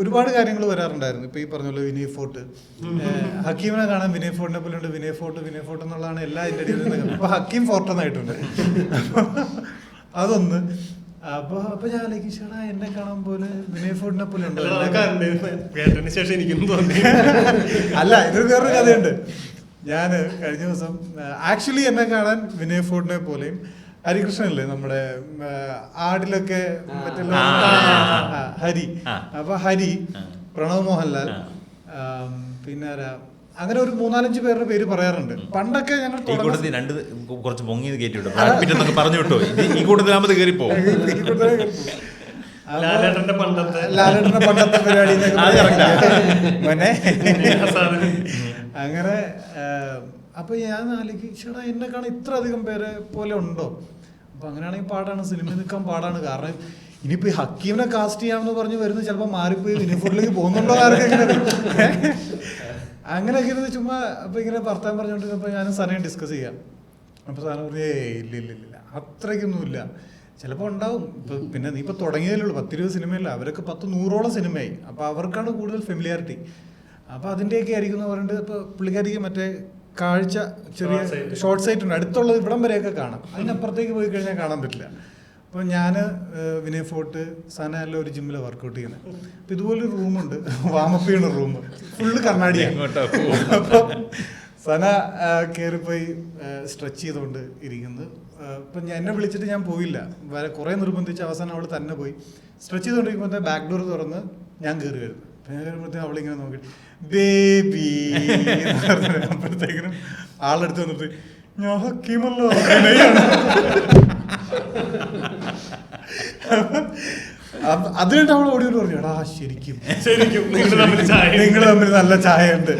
ഒരുപാട് കാര്യങ്ങൾ വരാറുണ്ടായിരുന്നു. ഇപ്പൊ ഈ പറഞ്ഞ പോലെ വിനയ് ഫോർട്ട്. ഹക്കീമിനെ കാണാൻ വിനയ് ഫോർട്ടിനെ പോലെ ഉണ്ട്. വിനയ് ഫോർട്ട് വിനയ് ഫോർട്ട് എന്നുള്ളതാണ് എല്ലാ നിന്ന് അപ്പൊ ഹക്കീം ഫോർട്ട് എന്നായിട്ടുണ്ട് അതൊന്ന്. അപ്പൊ അപ്പൊ ഞാൻ ആലോചിക്കും എന്നെ കാണാൻ പോലെ വിനയ് ഫോർട്ടിനെ പോലെ കേട്ടതിന് ശേഷം എനിക്കും തോന്നി അല്ല ഇതൊരു വേറൊരു കഥയുണ്ട്. ഞാൻ കഴിഞ്ഞ ദിവസം ആക്ച്വലി എന്നെ കാണാൻ വിനയ് ഫോർട്ടിനെ പോലെയും ഹരികൃഷ്ണനല്ലേ നമ്മുടെ ആടിലൊക്കെ ഹരി. അപ്പൊ ഹരി. പ്രണവ് മോഹൻലാൽ പിന്നെ? അങ്ങനെ ഒരു മൂന്നാലഞ്ച് പേരുടെ പേര് പറയാറുണ്ട്. പണ്ടൊക്കെ ഞങ്ങൾ ഈ കൂട്ടത്തിൽ രണ്ട് കുറച്ച് പൊങ്ങിയത് കയറ്റി വിട്ടു ബ്രാഡ് പിറ്റ് എന്നൊക്കെ പറഞ്ഞു വിട്ടോ. ഈ കൂട്ടത്തിലാമത് കയറിപ്പോ ലാലേട്ടന്റെ പണ്ടത്തെ ലാലേട്ടന്റെ പരിപാടി. മോനെ. അങ്ങനെ അപ്പൊ ഞാൻ ആലോചിക്കും ചേട്ടാ എന്നെ കാണാൻ ഇത്ര അധികം പേരെ പോലെ ഉണ്ടോ? അപ്പൊ അങ്ങനെയാണെങ്കിൽ പാടാണ്. സിനിമ നിൽക്കാൻ പാടാണ്. കാരണം ഇനിയിപ്പോ ഹക്കീമിനെ കാസ്റ്റ് ചെയ്യാമെന്ന് പറഞ്ഞ് വരുന്നത് ചിലപ്പോൾ മാറിപ്പോയി യൂണിഫോമിലേക്ക് പോകുന്നുണ്ടോ ആർക്കെങ്കിലും അങ്ങനെയൊക്കെ ഇരുന്ന് ചുമ്മാ അപ്പൊ ഇങ്ങനെ ഭർത്താൻ പറഞ്ഞോണ്ടിരുന്നപ്പോ ഞാനും സനയും ഡിസ്കസ് ചെയ്യാം. അപ്പൊ സാറിന് പറഞ്ഞു ഇല്ല ഇല്ല ഇല്ല അത്രയ്ക്കൊന്നുമില്ല ചിലപ്പോൾ ഉണ്ടാവും. ഇപ്പം പിന്നെ നീ ഇപ്പൊ തുടങ്ങിയതല്ലേ ഉള്ളൂ. പത്തിരുപത് സിനിമയല്ല. അവരൊക്കെ പത്ത് നൂറോളം സിനിമയായി. അപ്പൊ അവർക്കാണ് കൂടുതൽ ഫെമിലിയാരിറ്റി അപ്പൊ അതിന്റെയൊക്കെ ആയിരിക്കും എന്ന് പറഞ്ഞിട്ട് ഇപ്പൊ പുള്ളിക്കാരിക്ക് മറ്റേ കാഴ്ച ചെറിയ ഷോർട്ട് സൈറ്റ് ഉണ്ട്. അടുത്തുള്ളത് ഇവിടം വരെയൊക്കെ കാണാം. അതിനപ്പുറത്തേക്ക് പോയി കഴിഞ്ഞാൽ കാണാൻ പറ്റില്ല. അപ്പോൾ ഞാൻ വിനയ ഫോർട്ട് സന എല്ലാം ഒരു ജിമ്മിൽ വർക്കൗട്ട് ചെയ്യുന്നത് അപ്പം ഇതുപോലൊരു റൂമുണ്ട് വാമപ്പ് ചെയ്യണ റൂം ഫുള്ള് കണ്ണാടിയാണ് അപ്പോൾ സന കയറിപ്പോയി സ്ട്രെച്ച് ചെയ്തുകൊണ്ട് ഇരിക്കുന്നത് ഇപ്പം ഞാൻ എന്നെ വിളിച്ചിട്ട് ഞാൻ പോയില്ല. വരെ കുറേ നിർബന്ധിച്ച് അവസാനം അവൾ തന്നെ പോയി. സ്ട്രെച്ച് ചെയ്തുകൊണ്ടിരിക്കുമ്പോൾ ബാക്ക് ഡോർ തുറന്ന് ഞാൻ കയറി വരുന്നു. കയറുമ്പോഴത്തേക്കും അവളിങ്ങനെ നോക്കി. ബേബി അപ്പോഴത്തേക്കിനും ആളെടുത്ത് വന്നിട്ട് ഞാൻ ഹക്കീമല്ലോ അതിനായിട്ട് അവൾ ഓടി വന്ന് പറഞ്ഞു എടാ ശരിക്കും ശരിക്കും നിങ്ങൾ തമ്മിൽ നല്ല ചായ ഉണ്ട്